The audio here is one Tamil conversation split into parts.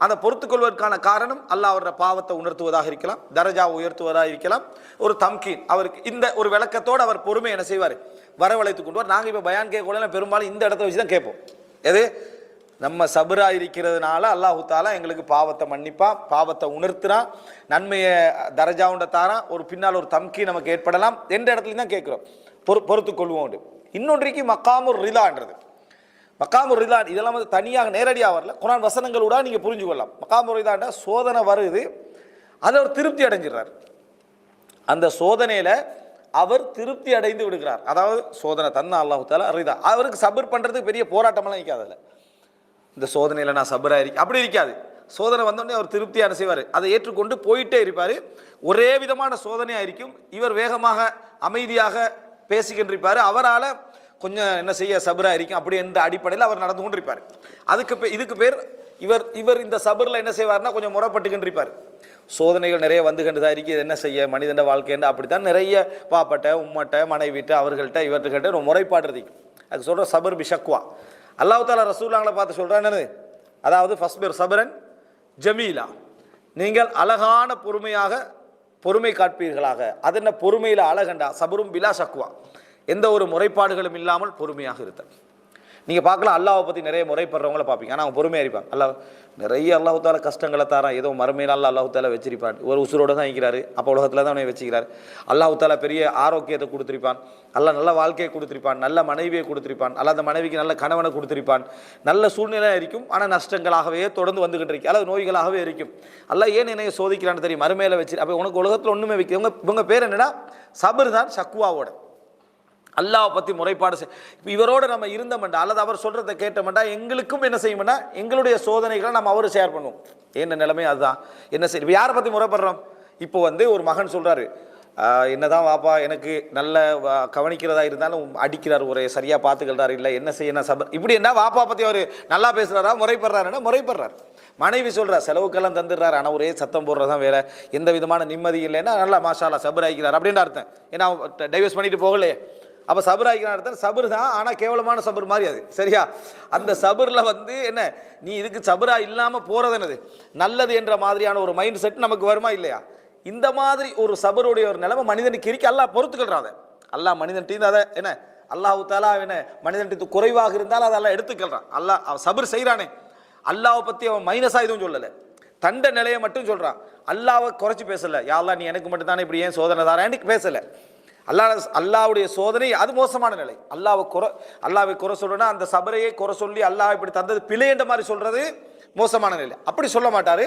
அந்த பொறுத்துக்கொள்வதற்கான காரணம் அல்லாஹ் அவரோட பாவத்தை உணர்த்துவதாக இருக்கலாம் தரஜா உயர்த்துவதாக இருக்கலாம். ஒரு தம்கீன் அவருக்கு இந்த ஒரு விளக்கத்தோடு அவர் பொறுமை என்ன செய்வார்? வரவழைத்து கொண்டு வர நாங்கள் இப்போ பயான் கேட்கல பெரும்பாலும் இந்த இடத்த வச்சு தான் கேட்போம். எது? நம்ம சபரா இருக்கிறதுனால அல்லாஹு தாலா எங்களுக்கு பாவத்தை மன்னிப்பான் பாவத்தை உணர்த்துறான் நன்மையை தரஜாவுண்ட தாரான் ஒரு பின்னால் ஒரு தம்கி நமக்கு ஏற்படலாம் எந்த இடத்துலையும் தான் கேட்குறோம். பொறு பொறுத்துக்கொள்வோம் இன்னொன்றைக்கு மக்காமூர் ரிதான்றது மக்காமுர் ரிதான் இதெல்லாம் வந்து தனியாக நேரடியாக வரல. குரான் வசனங்களோட நீங்கள் புரிஞ்சு கொள்ளலாம். மக்காமுர் ரிதாண்டா சோதனை வருது. அதை அவர் திருப்தி அடைஞ்சிடுறார். அந்த சோதனையில் அவர் திருப்தி அடைந்து விடுகிறார். அதாவது சோதனை தந்த அல்லாஹு தாலா ரிதா. அவருக்கு சபர் பண்ணுறதுக்கு பெரிய போராட்டமெல்லாம் இருக்காது அதில். இந்த சோதனையில் நான் சபராக இருக்கேன் அப்படி இருக்காது. சோதனை வந்தோடனே அவர் திருப்தியான செய்வார். அதை ஏற்றுக்கொண்டு போயிட்டே இருப்பார். ஒரே விதமான சோதனையாக இருக்கும். இவர் வேகமாக அமைதியாக பேசிக்கின்றிருப்பார் அவரால் கொஞ்சம் என்ன செய்ய சபரா இருக்கும் அப்படி என்ற அடிப்படையில் அவர் நடந்து கொண்டிருப்பார். அதுக்கு பே- இதுக்கு பேர் இவர் இவர் இந்த சபரில் என்ன செய்வார்னா கொஞ்சம் முறைப்பட்டுக்கின்றிருப்பார். சோதனைகள் நிறைய வந்துகிட்டு தான் இருக்கு. என்ன செய்ய? மனிதன வாழ்க்கைன்னு அப்படித்தான் நிறைய பாப்பட்ட உம்மட்ட மனைவிட்ட அவர்கள்ட்ட இவர்கிட்ட ஒரு முறைப்பாடு இருக்கு. அது சொல்கிற சபர் பிஷக்வா அல்லாஹால தாலா ரசூலாங்களை பார்த்து சொல்கிறான்னு என்னது? அதாவது பேர் சபரன் ஜமீலா. நீங்கள் அழகான பொறுமையாக பொறுமை காட்பீர்களாக. அது என்ன பொறுமையில் அழகண்டா? சபரும் பிலா சக்குவா எந்த ஒரு முறைப்பாடுகளும் இல்லாமல் பொறுமையாக இருத்தல். நீங்கள் பார்க்கலாம் அல்லாவை பற்றி நிறைய முறைப்படுறவங்கள பார்ப்பீங்க. ஆனால் அவன் பொறுமையாக இருப்பான் அல்லா நிறைய அல்லாஹு கஷ்டங்களை தாரான். ஏதோ மறுமையினால் அல்லா வச்சிருப்பான். ஒரு உசுரோடு தான் இருக்கிறாரு. அப்போ உலகத்தில் தான் அவனை வச்சுக்கிறார். அல்லாஹு பெரிய ஆரோக்கியத்தை கொடுத்துருப்பான். அல்லாஹ் நல்ல வாழ்க்கையை கொடுத்துருப்பான். நல்ல மனைவியை கொடுத்துருப்பான். அல்ல அந்த மனைவிக்கு நல்ல கணவனை கொடுத்துருப்பான். நல்ல சூழ்நிலை இருக்கும். ஆனால் நஷ்டங்களாகவே தொடர்ந்து வந்துகிட்டு இருக்கு. அல்லது நோய்களாகவே இருக்கும். அல்ல ஏன் என்னைய சோதிக்கிறான்னு தெரியும்? மறுமையில் வச்சு அப்போ உனக்கு உலகத்தில் ஒன்றுமே வைக்க இவங்க இவங்க பேர் என்னன்னா சபர் தான் சக்குவாவோட அல்லாஹ் பற்றி முறைப்பாடு செய். இவரோடு இவரோட நம்ம இருந்தோம்டா அல்லது அவர் சொல்கிறத கேட்டோம்டா எங்களுக்கும் என்ன செய்யும்னா எங்களுடைய சோதனைகளை நம்ம அவரு ஷேர் பண்ணுவோம் என்ன நிலைமை அதுதான்? என்ன செய் இப்போ யாரை பற்றி முறைப்படுறோம்? இப்போ வந்து ஒரு மகன் சொல்கிறாரு என்னதான் வாப்பா எனக்கு நல்ல கவனிக்கிறதா இருந்தாலும் அடிக்கிறார் ஒரு சரியாக பார்த்துக்கிறாரு இல்லை என்ன செய்ய சபர் இப்படி என்ன வாப்பா பற்றி அவர் நல்லா பேசுகிறாரா முறைப்படுறாருன்னா முறைப்படுறார். மனைவி சொல்கிறார் செலவுக்கெல்லாம் தந்துடுறாரு ஆனால் ஒரே சத்தம் போடுறதான் வேற எந்த விதமான நிம்மதி இல்லைன்னா நல்லா மாஷாலா சபர் ஆகிக்கிறார் அப்படின்னு அர்த்தம். ஏன்னா டைவர்ஸ் பண்ணிட்டு போகலையே. அப்போ சபர் ஆகிக்கிற அர்த்தம் சபர் தான் ஆனால் கேவலமான சபர் மாதிரி அது. சரியா? அந்த சபரில் வந்து என்ன? நீ இதுக்கு சபரா இல்லாமல் போகிறது என்னது? நல்லது என்ற மாதிரியான ஒரு மைண்ட் செட் நமக்கு வருமா இல்லையா? இந்த மாதிரி ஒரு சபருடைய ஒரு நிலைமை மனிதனுக்கு இருக்கு. அல்லாஹ் பொறுத்துக்கிறான் அதை. அல்லாஹ் மனிதன் அதை என்ன? அல்லாஹ் தாலா என்ன? மனிதன் குறைவாக இருந்தால் அதெல்லாம் எடுத்துக்கிறான் அல்லாஹ் அவன் சபர் செய்கிறானே அல்லாவை பற்றி அவன் மைனஸாக எதுவும் சொல்லலை. தண்ட நிலையை மட்டும் சொல்கிறான் அல்லாவை குறைச்சி பேசலை. யாரெல்லாம் நீ எனக்கு மட்டும்தானே இப்படி ஏன் சோதனை தாரான்னு பேசலை. அல்லாஹ் அல்லாவுடைய சோதனை அது மோசமான நிலை. அல்லாவை குறை அல்லாவை குறை சொல்றேன்னா அந்த சபரையே குறை சொல்லி அல்லாஹ் இப்படி தந்தது பிழை என்ற மாதிரி சொல்றது மோசமான நிலை. அப்படி சொல்ல மாட்டார்.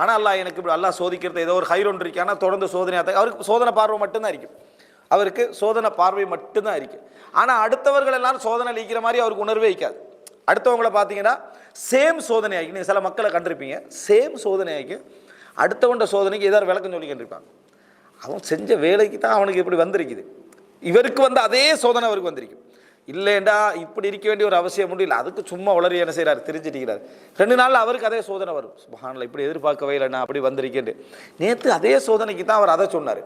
ஆனால் அல்லாஹ் எனக்கு இப்படி அல்லாஹ் சோதிக்கிறது ஏதோ ஒரு ஹைரோன் இருக்கானா தொடர்ந்து சோதனையாக அவருக்கு சோதனை பார்வை மட்டும்தான் இருக்கும் அவருக்கு சோதனை பார்வை மட்டும்தான் இருக்கு. ஆனால் அடுத்தவர்கள் எல்லாரும் சோதனை அளிக்கிற மாதிரி அவருக்கு உணர்வே வைக்காது அடுத்தவங்கள பார்த்தீங்கன்னா சேம் சோதனை ஆகி நீங்கள் சில மக்களை கண்டிருப்பீங்க. சேம் சோதனை ஆகி அடுத்தவண்ட சோதனைக்கு ஏதாவது விளக்கம் சொல்லிக்கிட்டு இருப்பாங்க. அவன் செஞ்ச வேலைக்கு தான் அவனுக்கு இப்படி வந்திருக்குது. இவருக்கு வந்து அதே சோதனை அவருக்கு வந்திருக்கு. இல்லைண்டா இப்படி இருக்க வேண்டிய ஒரு அவசியம் முடியல அதுக்கு சும்மா உளறி என்ன செய்கிறார் தெரிஞ்சிட்டிருக்கிறார். ரெண்டு நாளில் அவருக்கு அதே சோதனை வரும். சுபஹானில் இப்படி எதிர்பார்க்கவே இல்லைண்ணா அப்படி வந்திருக்கேன் நேற்று அதே சோதனைக்கு தான் அவர் அதை சொன்னார்.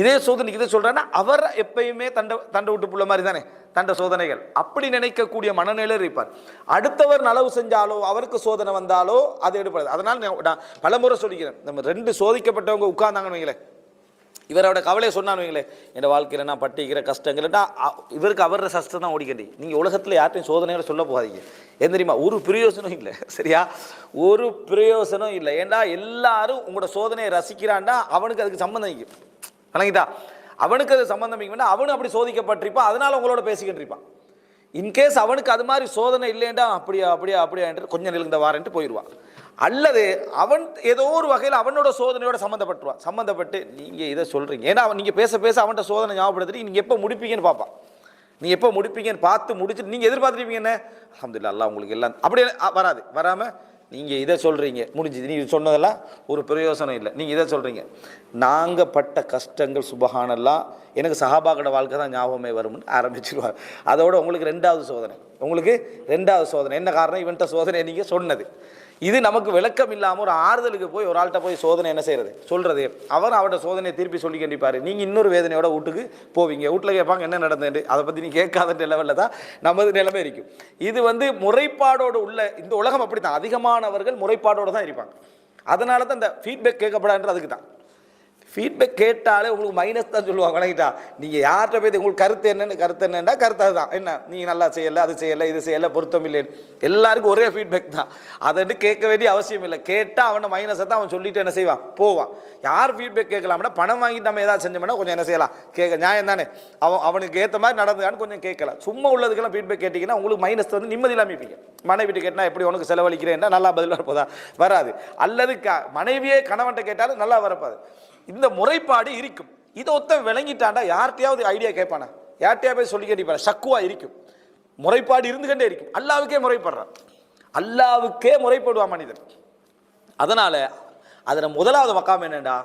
இதே சோதனைக்கு இதை சொல்கிறான்னா அவர் எப்பயுமே தண்டை தண்டை விட்டு புள்ள மாதிரி தானே தண்ட சோதனைகள். அப்படி நினைக்கக்கூடிய மனநிலையில் இருப்பார். அடுத்தவர் நலவு செஞ்சாலோ அவருக்கு சோதனை வந்தாலோ அது எடுப்படாது அதனால் நான் பலமுறை சொல்லிக்கிறேன். நம்ம ரெண்டு சோதிக்கப்பட்டவங்க உட்கார்ந்தாங்கன்னு வைங்களேன். இவரோட கவலையை சொன்னான்னு வைங்களேன் என் வாழ்க்கையில் நான் பட்டிக்கிற கஷ்டங்கள்னா இவருக்கு அவர சஷ்டம் தான் ஓடிக்கண்டி நீங்கள் உலகத்தில் யார்ட்டையும் சோதனைகளை சொல்ல போகாதீங்க. ஏன் தெரியுமா? ஒரு பிரயோசனம் இல்லை. சரியா? ஒரு பிரயோசனம் இல்லை. ஏன்டா எல்லாரும் உங்களோட சோதனையை ரசிக்கிறான்டா அவனுக்கு அதுக்கு சம்மந்தம் இருக்கு வணங்கிட்டா அவனுக்கு அது சம்மந்தம் இருக்குன்னா அவனும் அப்படி சோதிக்கப்பட்டிருப்பான். அதனால் உங்களோட பேசிக்கிட்டு இருப்பான். இன்கேஸ் அவனுக்கு அது மாதிரி சோதனை இல்லைண்டா அப்படியா அப்படியா அப்படியா என்று கொஞ்சம் நிலந்த வாரன்ட்டு போயிடுவான் அல்லது அவன் ஏதோ ஒரு வகையில் அவனோட சோதனையோட சம்மந்தப்பட்டுருவான் சம்மந்தப்பட்டு நீங்கள் இதை சொல்கிறீங்க ஏன்னா அவன் நீங்கள் பேச பேச அவன்கிட்ட சோதனை ஞாபகப்படுத்திட்டு நீங்கள் எப்போ முடிப்பீங்கன்னு பார்ப்பான் நீ எப்போ முடிப்பீங்கன்னு பார்த்து முடிச்சுட்டு நீங்கள் எதிர்பார்த்துருப்பீங்க என்ன? அல்ஹம்துலில்லாஹ் உங்களுக்கு எல்லாம் அப்படி வராது. வராமல் நீங்கள் இதை சொல்கிறீங்க முடிஞ்சுது. நீ சொன்னதெல்லாம் ஒரு பிரயோசனம் இல்லை. நீங்கள் இதை சொல்கிறீங்க நாங்கள் பட்ட கஷ்டங்கள் சுபகானெல்லாம் எனக்கு சஹாபாக்கோட வாழ்க்கை தான் ஞாபகமே வரும்னு ஆரம்பிச்சிருவார். அதோட உங்களுக்கு ரெண்டாவது சோதனை. உங்களுக்கு ரெண்டாவது சோதனை. என்ன காரணம்? இவன்கிட்ட சோதனை நீங்கள் சொன்னது. இது நமக்கு விளக்கம் இல்லாமல் ஒரு ஆறுதலுக்கு போய் ஒரு ஆள்கிட்ட போய் சோதனை என்ன செய்யறது சொல்றது. அவர் அவரோட சோதனையை திருப்பி சொல்லி கண்டிப்பாரு. நீங்கள் இன்னொரு வேதனையோட வீட்டுக்கு போவீங்க. வீட்டில் கேட்பாங்க என்ன நடந்தது? அதை பற்றி நீ கேட்காத நிலவில் தான் நமது நிலைமை இருக்கும் இது வந்து முறைப்பாடோடு உள்ள இந்த உலகம் அப்படி தான் அதிகமானவர்கள் முறைப்பாடோடு தான் இருப்பாங்க. அதனால தான் இந்த ஃபீட்பேக் கேட்கப்படான்றது அதுக்கு தான் ஃபீட்பேக் கேட்டாலே உங்களுக்கு மைனஸ் தான் சொல்லுவாங்க. வணங்கிட்டா. நீங்கள் யார்கிட்ட போய் உங்களுக்கு கருத்து என்னென்னு கருத்து என்னென்னா கருத்து அதுதான். என்ன? நீங்கள் நல்லா செய்யலை அது செய்யலை இது செய்யலை பொருத்தம் இல்லைன்னு. எல்லாருக்கும் ஒரே ஃபீட்பேக் தான். அதை வந்து கேட்க வேண்டிய அவசியம் இல்லை. கேட்டால் அவனை மைனஸை தான் அவன் சொல்லிட்டு என்ன செய்வான்? போவான். யார் ஃபீட்பேக் கேட்கலாம்னா பணம் வாங்கிட்டு நம்ம ஏதாவது செஞ்சோம்னா கொஞ்சம் என்ன செய்யலாம்? கேட்க நியாயம் தானே? அவன் அவனுக்கு ஏற்ற மாதிரி நடந்துக்கான்னு கொஞ்சம் கேட்கலாம். சும்மா உள்ளதுக்கெல்லாம் ஃபீட்பேக் கேட்டிங்கன்னா உங்களுக்கு மைனஸ் வந்து நிம்மதி இல்லாமல் இருப்பீங்க மனைவிட்டு கேட்டால் எப்படி உனக்கு செலவழிக்கிறேன்னா நல்லா பதிலாக போதா? வராது. அல்லது க மனைவியே கணவன்கிட்ட கேட்டாலும் நல்லா வரப்பாது இந்த முறைப்பாடு இருக்கும். இதை ஒத்த விளங்கிட்டாண்டா யார்கிட்டயாவது ஐடியா கேட்பானா? யார்கிட்டயா போய் சொல்லி கேட்டிப்பான? சக்குவா இருக்கும். முறைப்பாடு இருந்துகிட்டே இருக்கும். அல்லாவுக்கே முறைப்படுறான். அல்லாவுக்கே முறைப்படுவான் மனிதன். அதனால அதில் முதலாவது மக்காம் என்னண்டா?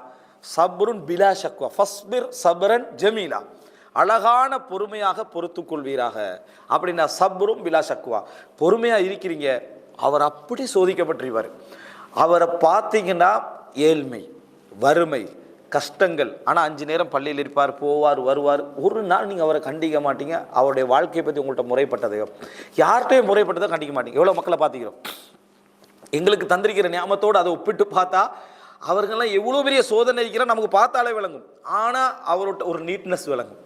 சப்ருன் பிலா ஷக்வா ஃபஸ்பிர் சபரன் ஜமீலா. அழகான பொறுமையாக பொறுத்து கொள்வீராக. அப்படின்னா சப்ரும் பிலா சக்குவா. பொறுமையாக இருக்கிறீங்க. அவர் அப்படி சோதிக்கப்பட்டிருவார் அவரை பார்த்தீங்கன்னா ஏழ்மை வறுமை கஷ்டங்கள். ஆனால் அஞ்சு நேரம் பள்ளியில் இருப்பார் போவார் வருவார். ஒரு நாள் நீங்கள் அவரை கண்டிக்க மாட்டீங்க. அவருடைய வாழ்க்கையை பற்றி உங்கள்கிட்ட முறைப்பட்டதையோ யார்கிட்டையும் முறைப்பட்டதை கண்டிக்க மாட்டீங்க. எவ்வளோ மக்களை பார்த்துக்கிறோம். எங்களுக்கு தந்திருக்கிற ஞாபகத்தோடு அதை ஒப்பிட்டு பார்த்தா அவர்கள்லாம் எவ்வளோ பெரிய சோதனை இருக்கிற நமக்கு பார்த்தாலே விளங்கும். ஆனால் அவர்கிட்ட ஒரு நீட்னஸ் விளங்கும்.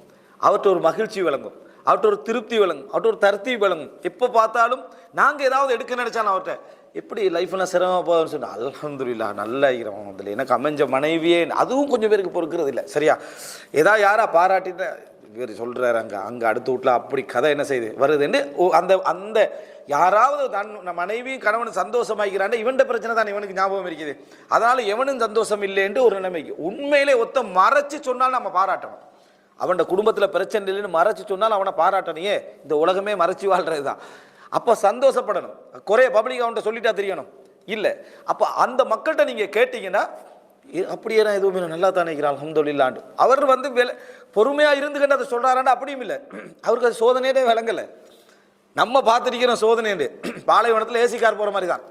அவர்கிட்ட ஒரு மகிழ்ச்சி விளங்கும். அவர்கிட்ட ஒரு திருப்தி விளங்கும். அவர்கிட்ட ஒரு தருத்தி விளங்கும். எப்போ பார்த்தாலும் நாங்கள் ஏதாவது எடுக்க நினச்சாலும் அவர்கிட்ட எப்படி லைஃப்லாம் சிரமமாக போகுதுன்னு சொன்னால் அல்ஹம்துலில்லா நல்ல இருக்கிறோம் அதில் எனக்கு அமைஞ்ச மனைவியே அதுவும் கொஞ்சம் பேருக்கு பொறுக்கிறது இல்லை. சரியா? ஏதா யாரா பாராட்டிட்டு இவர் சொல்கிறாரு அங்கே அங்கே அடுத்த வீட்டில் அப்படி கதை என்ன செய்யுது வருதுன்னு ஓ, அந்த அந்த யாராவது தன் மனைவியும் கணவன் சந்தோஷமாக்கிறான் இவன்ட பிரச்சனை தான் இவனுக்கு ஞாபகம் இருக்குது. அதனால் எவனும் சந்தோஷம் இல்லைன்ட்டு ஒரு நிலைமைக்கு. உண்மையிலே ஒத்த மறைச்சு சொன்னால் நம்ம பாராட்டணும். அவனோட குடும்பத்தில் பிரச்சனை இல்லைன்னு மறைச்சு சொன்னால் அவனை பாராட்டணையே இந்த உலகமே மறைச்சு வாழ்கிறது தான் அப்போ சந்தோஷப்படணும். குறைய பப்ளிக் அவன்கிட்ட சொல்லிட்டா தெரியணும். இல்லை. அப்போ அந்த மக்கள்கிட்ட நீங்கள் கேட்டிங்கன்னா "ஏ, அப்படியே நான் எதுவுமே நல்லா தான் நினைக்கிறான் அல்ஹம்துலில்லாண்டு அவர் வந்து வில பொறுமையாக இருந்துக்கிட்டு அதை சொல்கிறாராண்டா அப்படியும் இல்லை. அவருக்கு அது சோதனையே விளங்கலை. நம்ம பார்த்துருக்கிறோம் சோதனைன்னு பாலைவனத்தில் ஏசி கார் போகிற மாதிரி தான்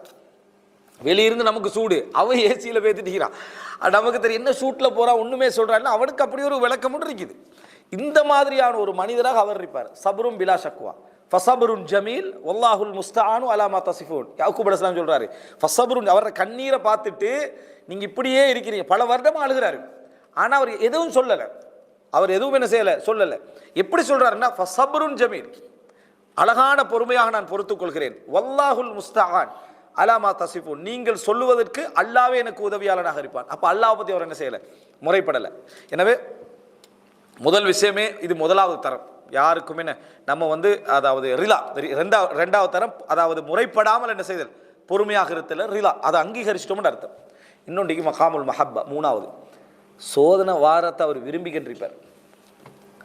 வெளியிருந்து நமக்கு சூடு. அவன் ஏசியில் பேத்துட்டுக்கிறான் நமக்கு தெரியும் என்ன சூட்டில் போகிறான் ஒன்றுமே சொல்கிறான் அவனுக்கு அப்படி ஒரு விளக்கம் இருக்குது. இந்த மாதிரியான ஒரு மனிதராக அவர் இருப்பார். சபரும் பிலா சக்குவா ஃபசபருன் ஜமீல் ஒல்லாஹுல் முஸ்தானு அலாமா தசிஃபூன். யாக்கூப் அலைஹிஸ்ஸலாம் சொல்கிறாரு ஃபசபருன் அவரை கண்ணீரை பார்த்துட்டு நீங்கள் இப்படியே இருக்கிறீங்க. பல வருடமாக அழுகிறாரு. ஆனால் அவர் எதுவும் சொல்லலை. அவர் எதுவும் என்ன செய்யலை? சொல்லலை. எப்படி சொல்கிறாருன்னா ஃபசபருன் ஜமீல் அழகான பொறுமையாக நான் பொறுத்துக்கொள்கிறேன் ஒல்லாஹுல் முஸ்தான் அலாமா தசிஃபு நீங்கள் சொல்லுவதற்கு அல்லாவே எனக்கு உதவியாளனாக இருப்பான். அப்போ அல்லாஹ் பற்றி அவர் என்ன செய்யலை? முறைப்படலை. எனவே முதல் விஷயமே இது முதலாவது தரம். யாருக்குமே என்ன, நம்ம வந்து அதாவது ரிலா ரி- ரெண்டாவது ரெண்டாவது தரம் அதாவது முறைப்படாமல் என்ன செய்தல்? பொறுமையாக இருத்தல ரிலா. அதை அங்கீகரிச்சிட்டோம்னு அர்த்தம். இன்னொன்றைக்கு மகாமுல் மஹப்பா மூணாவது. சோதனை வாரத்தை அவர் விரும்பிக்கின்றிருப்பார்.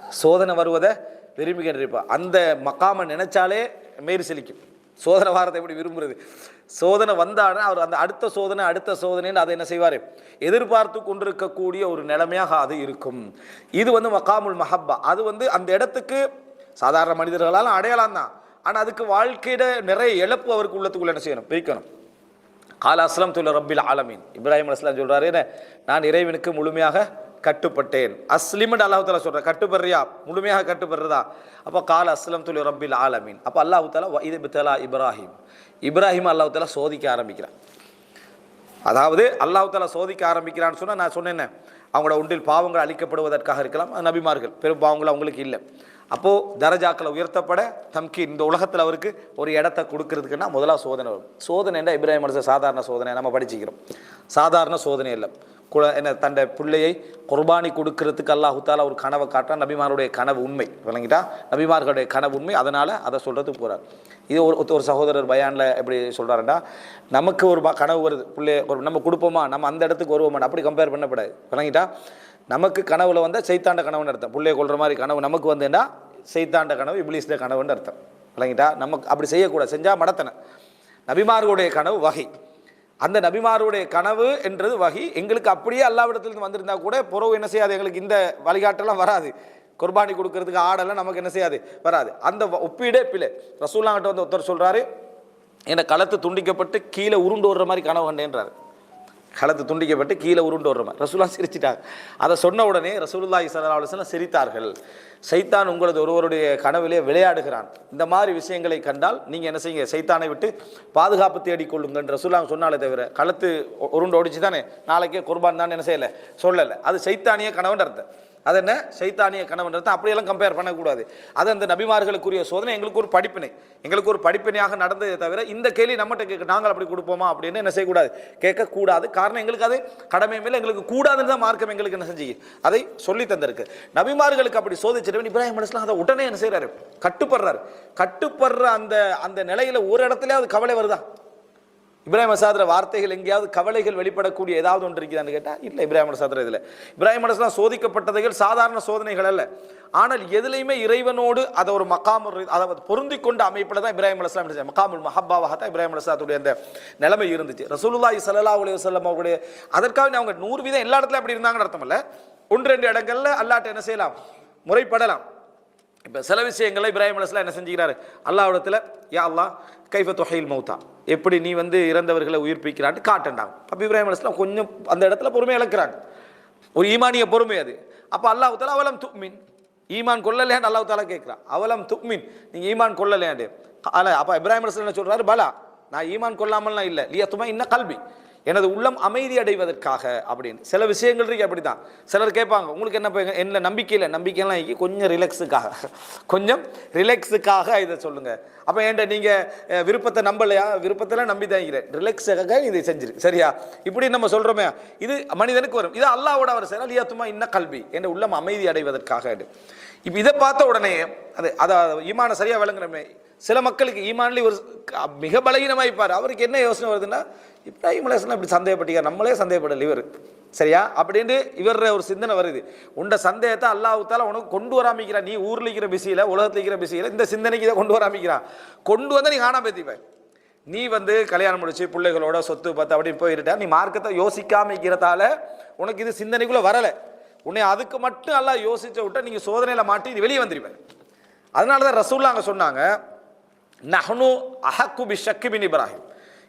சோதனை வருவதை விரும்பிக்கின்றிருப்பார். அந்த மக்காமை நினைச்சாலே மேறு செலிக்கும். சோதனை வாரத்தை எப்படி விரும்புறது? சோதனை வந்தாடனே அவர் அந்த அடுத்த சோதனை அடுத்த சோதனைன்னு அதை என்ன செய்வார்? எதிர்பார்த்து கொண்டிருக்கக்கூடிய ஒரு நிலைமையாக அது இருக்கும். இது வந்து மக்காமுல் மஹப்பா. அது வந்து அந்த இடத்துக்கு சாதாரண மனிதர்களால் அடையாளம் தான். ஆனால் அதுக்கு வாழ்க்கையிட நிறைய இழப்பு அவருக்கு உள்ளத்துக்குள்ள என்ன செய்யணும்? பிரிக்கணும். கால அஸ்லம் துல்ல ரப்பில் ஆலமீன். இப்ராஹிம் அஸ்லாம் சொல்கிறாரு என்ன நான் இறைவனுக்கு முழுமையாக கட்டுப்பட்டேன். அஸ்லிம்னு அல்லாஹ் தாலா சொல்ற கட்டுப்படுறியா? முழுமையாக கட்டுப்படுறதா? அப்போ கால அஸ்லம் துலி ரப்பில் ஆலமீன். அப்போ அல்லாஹு தாலா இது பித்தலா இப்ராஹிம். இப்ராஹிம் அல்லாஹு தாலா சோதிக்க ஆரம்பிக்கிறான். அதாவது அல்லாஹு தாலா சோதிக்க ஆரம்பிக்கிறான்னு சொன்னால் நான் சொன்னேன் அவங்களோட ஒன்றில் பாவங்கள் அழிக்கப்படுவதற்காக இருக்கலாம். நபிமார்கள். பெரும் பாவங்கள் அவங்களுக்கு இல்லை. அப்போது தரஜாக்களை உயர்த்தப்பட தம்கி இந்த உலகத்தில் அவருக்கு ஒரு இடத்த கொடுக்கறதுக்குன்னா முதலாக சோதனை வரும். சோதனை என்ன இப்ராஹிம் அலிஸ்லாம் சாதாரண சோதனை நம்ம படிச்சுக்கிறோம். சாதாரண சோதனை இல்லை. குல என்ன தன்னை பிள்ளையை குர்பானி கொடுக்கறதுக்கு அல்லாஹு தாலா ஒரு கனவை காட்டுறான். நபிமாருடைய கனவு உண்மை. விளங்கிட்டா? நபிமார்களுடைய கனவு உண்மை. அதனால் அதை சொல்கிறதுக்கு போகிறார் இது ஒரு ஒரு சகோதரர் பயானில் எப்படி சொல்கிறாருன்னா நமக்கு ஒரு கனவு வருது. பிள்ளை ஒரு நம்ம கொடுப்போமா? நம்ம அந்த இடத்துக்கு வருவோமா? அப்படி கம்பேர் பண்ணப்படாது. விளங்கிட்டா? நமக்கு கனவுல வந்தால் செய்தாண்ட கனவுன்னு அர்த்தம். பிள்ளைய கொள்கிற மாதிரி கனவு நமக்கு வந்துன்னா செய்தாண்ட கனவு இப்ளீஸ்ட கனவுன்னு அர்த்தம். விளங்கிட்டா? நமக்கு அப்படி செய்யக்கூடாது. செஞ்சால் மடத்தனை. நபிமார்களுடைய கனவு வகை. அந்த நபிமாருடைய கனவு என்றது வகி. எங்களுக்கு அப்படியே அல்லாவிடத்திலிருந்து வந்திருந்தா கூட புறவு என்ன செய்யாது? எங்களுக்கு இந்த வழிகாட்டெல்லாம் வராது. குர்பானி கொடுக்கறதுக்கு ஆடெல்லாம் நமக்கு என்ன செய்யாது? வராது. அந்த வ- ஒப்பீடே பிள்ளை ரசூல்லாங்கிட்ட வந்து ஒருத்தர் சொல்கிறாரு என்னை களத்து துண்டிக்கப்பட்டு கீழே உருண்டு வர்ற மாதிரி கனவு கண்டேன்றாரு. களத்து துண்டிக்கப்பட்டு கீழே உருண்டு வர்ற மாதிரி. ரசூலா சிரிச்சிட்டாங்க. அதை சொன்ன உடனே ரசூலுல்லாஹி ஸல்லல்லாஹு சிரித்தார்கள். சைத்தான் உங்களது ஒருவருடைய கனவிலே விளையாடுகிறான். இந்த மாதிரி விஷயங்களை கண்டால் நீங்கள் என்ன செய்யுங்க? சைத்தானை விட்டு பாதுகாப்பு தேடிக்கொள்ளுங்கள் ரசூலா சொன்னாலே தவிர களத்து உருண்டு ஓடிச்சு தானே நாளைக்கே குர்பான் தான் என்ன செய்யலை? சொல்லலை. அது சைத்தானிய கனவுன்ற அர்த்தம். அது என்ன? சைத்தானிய கனவுன்றது அப்படியெல்லாம் கம்பேர் பண்ணக்கூடாது. அது அந்த நபிமார்களுக்குரிய சோதனை எங்களுக்கு ஒரு படிப்பினை. எங்களுக்கு ஒரு படிப்பினையாக நடந்ததே தவிர இந்த கேள்வி நம்மகிட்ட கேட்க நாங்கள் அப்படி கொடுப்போமா? அப்படின்னு என்ன செய்யக்கூடாது? கேட்கக்கூடாது. காரணம் எங்களுக்கு அது கடமை மேலே எங்களுக்கு கூடாதுன்னு தான் மார்க்கம் எங்களுக்கு என்ன செஞ்சு அதை சொல்லி தந்திருக்கு. நபிமார்களுக்கு அப்படி சோதிச்சிருவன் இப்ராஹிம் அலிஸ்லாம் அதை உடனே என்ன செய்கிறாரு கட்டுப்படுறாரு. கட்டுப்படுற அந்த அந்த நிலையில் ஒரு இடத்துலயாவது கவலை வருதா? இப்ராஹிம் சாதர வார்த்தைகள் எங்கேயாவது கவலைகள் வெளிப்படக்கூடிய ஏதாவது ஒன்று இருக்குதான்னு கேட்டால் இல்லை இப்ராஹிம் அசாதுர இதில். இப்ராஹிம் அலிஸ்லாம் சோதிக்கப்பட்டதைகள் சாதாரண சோதனைகள் அல்ல. ஆனால் எதுலையுமே இறைவனோடு அதை ஒரு மக்காம் அதாவது பொருந்தி கொண்ட அமைப்பில் தான் இப்ராஹிம் அலிஸ்லாம் இருந்துச்சு மக்காமுல் மஹப்பாவாக தான் இப்ராஹிம் அலிஸ்லாத்துடைய அந்த நிலைமை இருந்துச்சு. ரசூலுல்லாஹி ஸல்லல்லாஹு அலைஹி வஸல்லம் அவருடைய அதற்காக அவங்க நூறு வீதம் எல்லா இடத்துலையும் அப்படி இருந்தாங்கன்னு அர்த்தம் இல்லை. ஒன்று ரெண்டு இடங்கள்ல அல்லாட்ட என்ன செய்யலாம்? முறைப்படலாம். இப்போ சில விஷயங்களை இப்ராஹிம் அலிஸ்லாம் என்ன செஞ்சுக்கிறாரு? அல்லாவிடத்தில் யா அல்லா கைஃப தொகையில் மௌத்தா? எப்படி நீ வந்து இறந்தவர்களை உயிர்ப்பிக்கிறான்ட்டு காட்டண்டாங்க அப்போ இப்ராஹிம் அலிஸ்லாம் கொஞ்சம் அந்த இடத்துல பொறுமை இழக்கிறாங்க. ஒரு ஈமானிய பொறுமை அது. அப்போ அல்லாஹ் தாலா அவலம் துக்மின் ஈமான் கொள்ளலையான்னு அல்லாஹ் தாலா கேட்குறான். அவலம் துக்மின் நீங்கள் ஈமான் கொள்ளலையாண்டு அல்ல அப்போ இப்ராஹிம் அலிஸ்லாம் என்ன சொல்கிறாரு பலா நான் ஈமான் கொள்ளாமல்லாம் இல்லை. லியத்துமா இன்ன கல்வி எனது உள்ளம் அமைதி அடைவதற்காக அப்படின்னு. சில விஷயங்கள் இருக்கு அப்படிதான் சிலர் கேட்பாங்க உங்களுக்கு என்ன இப்ப என்ன நம்பிக்கை இல்லை? இருக்கி. கொஞ்சம் ரிலாக்ஸுக்காக கொஞ்சம் ரிலாக்ஸுக்காக இதை சொல்லுங்கள் அப்போ ஏன்ட்ட நீங்கள் விருப்பத்தை நம்பலையா? விருப்பத்தெல்லாம் நம்பி தான் ரிலாக்ஸுக்காக இதை செஞ்சிரு. சரியா? இப்படி நம்ம சொல்கிறோமே இது மனிதனுக்கு வரும். இது அல்லாவோட அவர் செய்யலாம் லியாத்துமா இன்ன கல்வி? என்ற உள்ளம் அமைதி அடைவதற்காக இப்போ இதை பார்த்த உடனே அது அதை ஈமான சரியாக விளங்குறமே. சில மக்களுக்கு ஈமான்லி ஒரு மிக பலகீனமாக இருப்பார் அவருக்கு என்ன யோசனை வருதுன்னா இப்ராஹிம் அலேஸ்லாம் இப்படி சந்தேகப்பட்டீங்க நம்மளே சந்தேகப்படல இவர். சரியா? அப்படின்னு இவர் ஒரு சிந்தனை வருது. உண்ட சந்தேகத்தை அல்லாஹ்வுத்தால உனக்கு கொண்டு வராமிக்கிறான் நீ ஊரில் இருக்கிற பிஸியில் உலகத்தில் இருக்கிற பிஸியில் இந்த சிந்தனைக்கு இதை கொண்டு வராமிக்கிறான் கொண்டு வந்தால் நீ காணாம பேத்திப்பேன் நீ வந்து கல்யாணம் முடிச்சு பிள்ளைகளோட சொத்து பார்த்து அப்படின்னு போயிருட்டா நீ மார்க்கத்தை யோசிக்காம இருக்கிறதால உனக்கு இது சிந்தனைக்குள்ளே வரலை. உன்னை அதுக்கு மட்டும் எல்லாம் யோசிச்ச விட்டா நீங்கள் சோதனையில் மாட்டி நீ வெளியே வந்துடுவேன் அதனால தான் ரசூல்லா அங்கே சொன்னாங்க நஹ்னு அஹக்கு பி ஷக்கிபின் இப்ராஹிம்.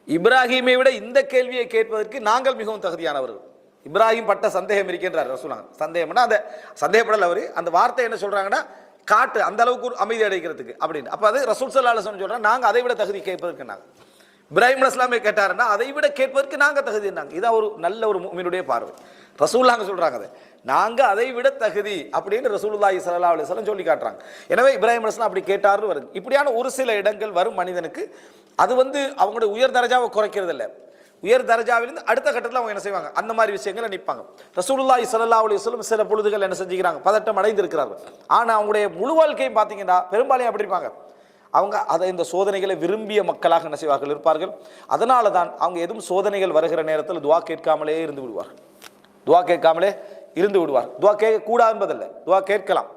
இப்ராஹிமை விட இந்த கேள்வியை கேட்பதற்கு நாங்கள் மிகவும் தகுதியானவர்கள். இப்ராஹிம் பட்ட சந்தேகம் இருக்கின்றார் ரசூலாங்க சந்தேகம்னா அந்த சந்தேகப்படல அவர். அந்த வார்த்தை என்ன சொல்கிறாங்கன்னா காட்டு அந்த அளவுக்கு ஒரு அமைதி அடைக்கிறதுக்கு அப்படின்னு. அப்போ அது ரசூல் சல்லா அலுவலம் நாங்கள் அதை விட தகுதி கேட்பதற்கு நாங்கள் இப்ராஹிம் அஸ்லாமே கேட்டாருன்னா அதை விட கேட்பதற்கு நாங்கள் தகுதி நாங்கள் இதான் ஒரு நல்ல ஒரு மீனுடைய பார்வை. ரசூல்லாங்க சொல்கிறாங்க அதை. நாங்கள் அதை விட தகுதி அப்படின்னு ரசூலுல்லாஹி சல்லா அலைஹி சொல்லி காட்டுறாங்க. எனவே இப்ராஹிம் அஸ்லாம் அப்படி கேட்டார்னு வருது. இப்படியான ஒரு சில இடங்கள் வரும் மனிதனுக்கு அது வந்து அவங்களுடைய உயர் தரஜாவை குறைக்கிறது இல்லை. உயர் தரஜாவிலிருந்து அடுத்த கட்டத்தில் அவங்க என்ன செய்வாங்க? அந்த மாதிரி விஷயங்களை நிற்பாங்க ரசூலுல்லாஹி ஸல்லல்லாஹு அலி சொல்லும் சில பொழுதுகள் என்ன செஞ்சுக்கிறாங்க? பதட்டம் அடைந்திருக்கிறார்கள். ஆனால் அவங்களுடைய முழு வாழ்க்கையும் பார்த்தீங்கன்னா பெரும்பாலும் அப்படி இருப்பாங்க? அவங்க அதை இந்த சோதனைகளை விரும்பிய மக்களாக என்ன செய்வார்கள்? இருப்பார்கள். அதனால தான் அவங்க எதுவும் சோதனைகள் வருகிற நேரத்தில் துவா கேட்காமலே இருந்து விடுவார்கள். துவா கேட்காமலே இருந்து விடுவார். துவா கேட்க கூடாது என்பதல்ல துவா கேட்கலாம்.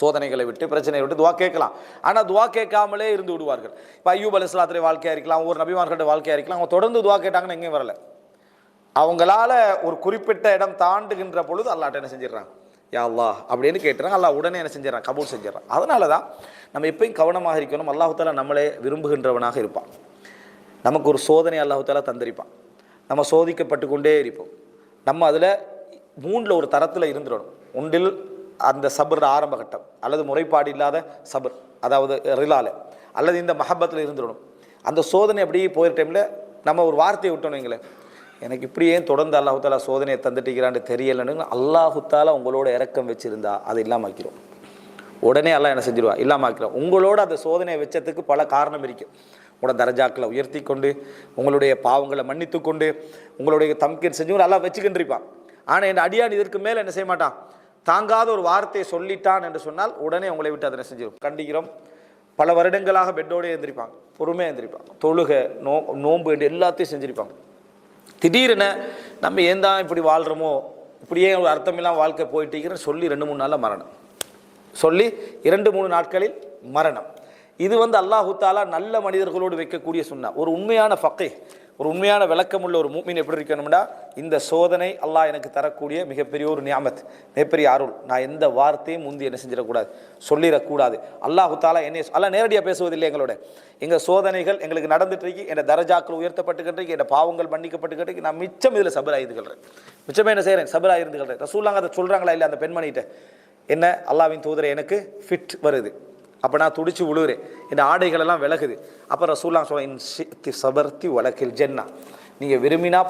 சோதனைகளை விட்டு பிரச்சனையை விட்டு துவா கேட்கலாம். ஆனால் துவா கேட்காமலே இருந்து விடுவார்கள். இப்போ ஐயூப் அலிஸ்லாத்துடைய வாழ்க்கையாக இருக்கலாம் ஒவ்வொரு நபிமார்களோட வாழ்க்கையாக இருக்கலாம் அவங்க தொடர்ந்து துவா கேட்டாங்கன்னு எங்கேயும் வரல. அவங்களால ஒரு குறிப்பிட்ட இடம் தாண்டுகின்ற பொழுது அல்லாட்ட என்ன செஞ்சிடறாங்க? யா அல்லா அப்படின்னு கேட்டுறாங்க. அல்லா உடனே என்ன செஞ்சிடறான்? கபூல் செஞ்சிடறான். அதனால தான் நம்ம எப்பயும் கவனமாக இருக்கணும். அல்லாஹு நம்மளே விரும்புகின்றவனாக இருப்பான். நமக்கு ஒரு சோதனை அல்லாஹு தந்திருப்பான். நம்ம சோதிக்கப்பட்டு கொண்டே இருப்போம். நம்ம அதில் மூணில் ஒரு தரத்தில் இருந்துடணும். ஒன்றில் அந்த சபர் ஆரம்ப கட்டம் அல்லது முறைப்பாடு இல்லாத சபர் அதாவது ரிலால அல்லது இந்த மஹபத்தில் இருந்துடணும். அந்த சோதனை அப்படியே போயிற டைமில் நம்ம ஒரு வார்த்தையை விட்டோம் வைங்களேன். எனக்கு இப்படி ஏன் தொடர்ந்து அல்லாஹுத்தாலா சோதனையை தந்துட்டுக்கிறான்னு தெரியலன்னு அல்லாஹு உங்களோட இறக்கம் வச்சுருந்தா அதை இல்லாமக்கிறோம் உடனே எல்லாம் என்ன செஞ்சிருவா? இல்லாமல் ஆக்கிறோம் உங்களோட அந்த சோதனையை வச்சதுக்கு பல காரணம் இருக்கு. உங்களோட தரஜாக்களை உயர்த்தி கொண்டு உங்களுடைய பாவங்களை மன்னித்து கொண்டு உங்களுடைய தம்கின் செஞ்சு நல்லா வச்சுக்கின்றிருப்பான் ஆனால் என் அடியான் இதற்கு மேலே என்ன செய்ய மாட்டான்? தாங்காத ஒரு வார்த்தையை சொல்லிட்டான் என்று சொன்னால் உடனே உங்களை விட்டு அதை செஞ்சிடும் கண்டிக்கிறோம். பல வருடங்களாக பெட்டோடே எழுந்திருப்பாங்க பொறுமையாக எழுந்திருப்பாங்க தொழுகை நோ நோன்பு என்று எல்லாத்தையும் செஞ்சிருப்பாங்க திடீரென நம்ம ஏன் தான் இப்படி வாழ்கிறோமோ இப்படியே ஒரு அர்த்தமில்லாம் வாழ்க்கை போயிட்டீங்கன்னு சொல்லி ரெண்டு மூணு நாளில் மரணம். சொல்லி இரண்டு மூணு நாட்களில் மரணம். இது வந்து அல்லாஹு தாலா நல்ல மனிதர்களோடு வைக்கக்கூடிய சுன்னா ஒரு உண்மையான ஃபக்கை ஒரு உண்மையான விளக்கம் உள்ள ஒரு மூமின் எப்படி இருக்கணும்டா? இந்த சோதனை அல்லாஹ் எனக்கு தரக்கூடிய மிகப்பெரிய ஒரு நியாமத் மிகப்பெரிய அருள். நான் எந்த வார்த்தையும் முந்தி என்ன செஞ்சிடக்கூடாது சொல்லிடக்கூடாது. அல்லாஹு தாலா என்னை அல்லாஹ் நேரடியாக பேசுவதில்லை எங்களோட. எங்கள் சோதனைகள் எங்களுக்கு நடந்துட்டு இருக்கு என் தரஜாக்கள் உயர்த்தப்பட்டுக்கிட்டு என் பாவங்கள் மன்னிக்கப்பட்டுக்கிட்டு நான் மிச்சம் இதில் சபராயிருந்துகிறேன் மிச்சமே என்ன செய்கிறேன் சபராயிருந்துகிறேன் ரசூல்லாங்க அதை சொல்கிறாங்களா இல்லை அந்த பெண்மணிகிட்ட? என்ன? அல்லாவின் தூதரை எனக்கு ஃபிட் வருது. அப்போ நான் துடிச்சு விழுகிறேன் இந்த ஆடைகளெல்லாம் விலகுது. அப்போ ரசூல்லாம் சொல்ல சபர்த்தி வழக்கில் ஜென்னா. நீங்கள் விரும்பினா